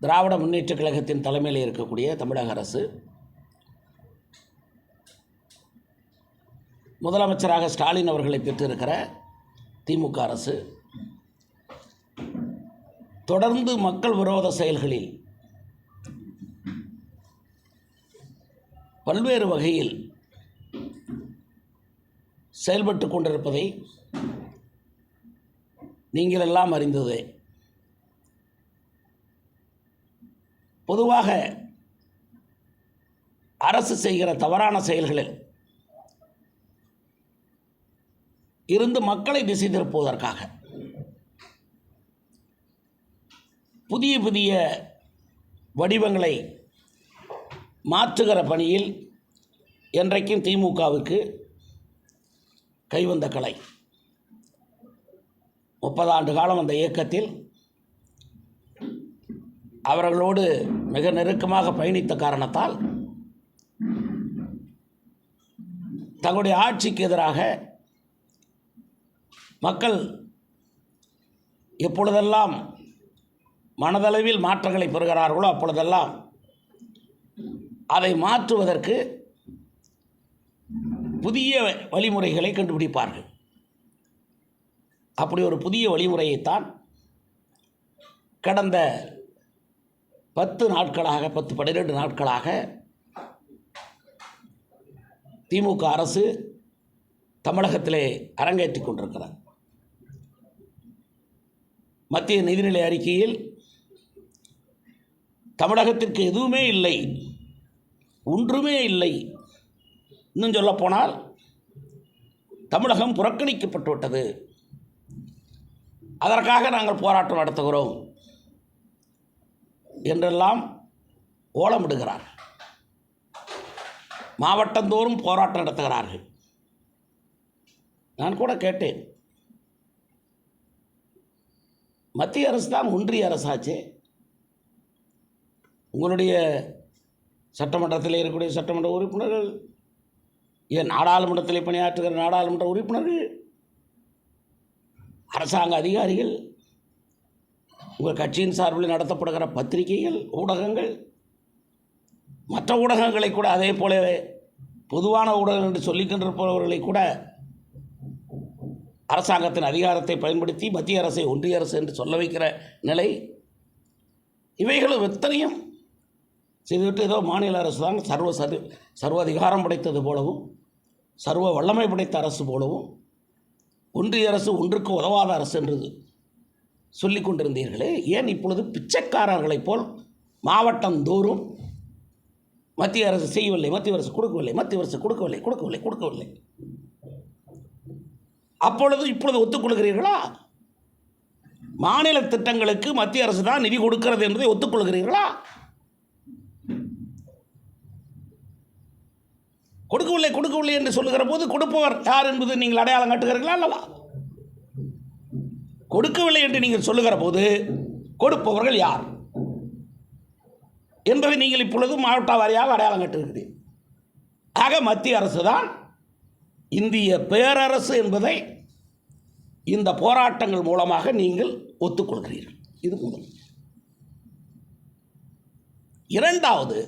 திராவிட முன்னேற்றக் கழகத்தின் தலைமையில் இருக்கக்கூடிய தமிழக அரசு முதலமைச்சராக ஸ்டாலின் அவர்களை பெற்றிருக்கிற திமுக அரசு தொடர்ந்து மக்கள் விரோத செயல்களில் பல்வேறு வகையில் செயல்பட்டு கொண்டிருப்பதை நீங்கள் எல்லாம் அறிந்ததே. பொதுவாக அரசு செய்கிற தவறான செயல்களில் இருந்து மக்களை திசை திருப்புவதற்காக புதிய புதிய வடிவங்களை மாற்றுகிற பணியில் என்றைக்கும் திமுகவுக்கு கைவந்த கலை. முப்பது ஆண்டு காலம் அந்த இயக்கத்தில் அவர்களோடு மிக நெருக்கமாக பயணித்த காரணத்தால் தங்களுடைய ஆட்சிக்கு எதிராக மக்கள் எப்பொழுதெல்லாம் மனதளவில் மாற்றங்களை பெறுகிறார்களோ அப்பொழுதெல்லாம் அதை மாற்றுவதற்கு புதிய வழிமுறைகளை கண்டுபிடிப்பார்கள். அப்படி ஒரு புதிய வழிமுறையைத்தான் கடந்த பத்து நாட்களாக பத்து பன்னிரெண்டு நாட்களாக திமுக அரசு தமிழகத்திலே அரங்கேற்றி கொண்டிருக்கிறார் மத்திய நிதிநிலை அறிக்கையில் தமிழகத்திற்கு எதுவுமே இல்லை ஒன்றுமே இல்லை இன்னும் சொல்லப்போனால் தமிழகம் புறக்கணிக்கப்பட்டு விட்டது. அதற்காக நாங்கள் போராட்டம் நடத்துகிறோம். என்றெல்லாம் ஓலமிடுகிறார். மாவட்டந்தோறும் போராட்டம் நடத்துகிறார்கள். நான் கூட கேட்டேன். மத்திய அரசு தான் ஒன்றிய அரசாச்சே. உங்களுடைய சட்டமன்றத்தில் இருக்கக்கூடிய சட்டமன்ற உறுப்பினர்கள் ஏன் நாடாளுமன்றத்தில் பணியாற்றுகிற நாடாளுமன்ற உறுப்பினர்கள் அரசாங்க அதிகாரிகள் உங்கள் கட்சியின் சார்பில் நடத்தப்படுகிற பத்திரிகைகள் ஊடகங்கள் மற்ற ஊடகங்களை கூட அதே போலவே பொதுவான ஊடகம் என்று சொல்லிக்கொண்டிருப்பவர்களை கூட அரசாங்கத்தின் அதிகாரத்தை பயன்படுத்தி மத்திய அரசை ஒன்றிய அரசு என்று சொல்ல வைக்கிற நிலை. இவைகளும் எத்தனையும் செய்துவிட்டு ஏதோ மாநில அரசு தான் சர்வ சர்வ சர்வ அதிகாரம் படைத்தது போலவும் சர்வ வல்லமை படைத்த அரசு போலவும் ஒன்றிய அரசு ஒன்றுக்கு உதவாத அரசு என்றது. சொல்லி கொண்டிருந்தீர்களே ஏன் இப்பொழுது பிச்சைக்காரர்களைப் போல் மாவட்டந்தோறும் மத்திய அரசு செய்யவில்லை மத்திய அரசு கொடுக்கவில்லை மத்திய அரசு கொடுக்கவில்லை கொடுக்கவில்லை கொடுக்கவில்லை? அப்பொழுது இப்பொழுது ஒத்துக்கொள்கிறீர்களா? மாநில திட்டங்களுக்கு மத்திய அரசு தான் நிதி கொடுக்கிறது என்பதை ஒத்துக்கொள்கிறீர்களா? கொடுக்கவில்லை கொடுக்கவில்லை என்று சொல்லுகிற போது கொடுப்பவர் யார் என்பது நீங்கள் அடையாளம் காட்டுகிறீர்களா அல்லவா கொடுக்கவில்லை என்று நீங்கள் சொல்லுகிற போது கொடுப்பவர்கள் யார்? என்பதை நீங்கள் இப்பொழுது மாவட்ட வாரியாக அடையாளம் கட்டுகிறீர்கள் ஆக மத்திய அரசு தான் இந்திய பேரரசு என்பதை இந்த போராட்டங்கள் மூலமாக நீங்கள் ஒத்துக்கொள்கிறீர்கள். இது முதல். இரண்டாவது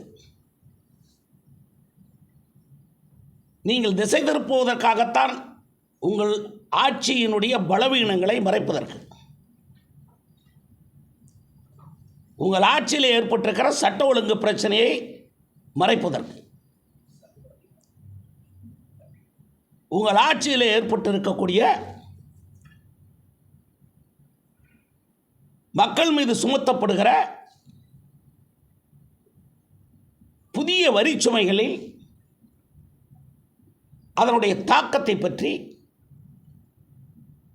நீங்கள் திசை திருப்புவதற்காகத்தான் உங்கள் ஆட்சியினுடைய பலவீனங்களை மறைப்பதற்கு. உங்கள் ஆட்சியில் ஏற்பட்டிருக்கிற சட்ட ஒழுங்கு பிரச்சனையை மறைப்பதற்கு. உங்கள் ஆட்சியில் ஏற்பட்டிருக்கக்கூடிய மக்கள் மீது சுமத்தப்படுகிற புதிய வரிச்சுமைகளில் அதனுடைய தாக்கத்தை பற்றி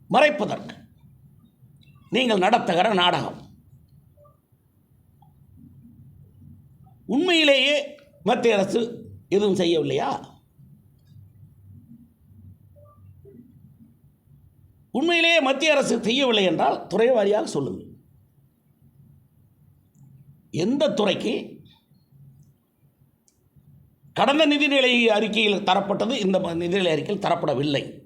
மறைப்பதற்கு. நீங்கள் நடத்துகிற நாடகம். உண்மையிலேயே மத்திய அரசு எதுவும் செய்யவில்லையா? உண்மையிலேயே மத்திய அரசு செய்யவில்லை என்றால் துறை வாரியாக சொல்லுங்கள். எந்த துறைக்கு? கடந்த நிதிநிலை அறிக்கையில் தரப்பட்டது இந்த ம- நிதிநிலை அறிக்கையில் தரப்படவில்லை.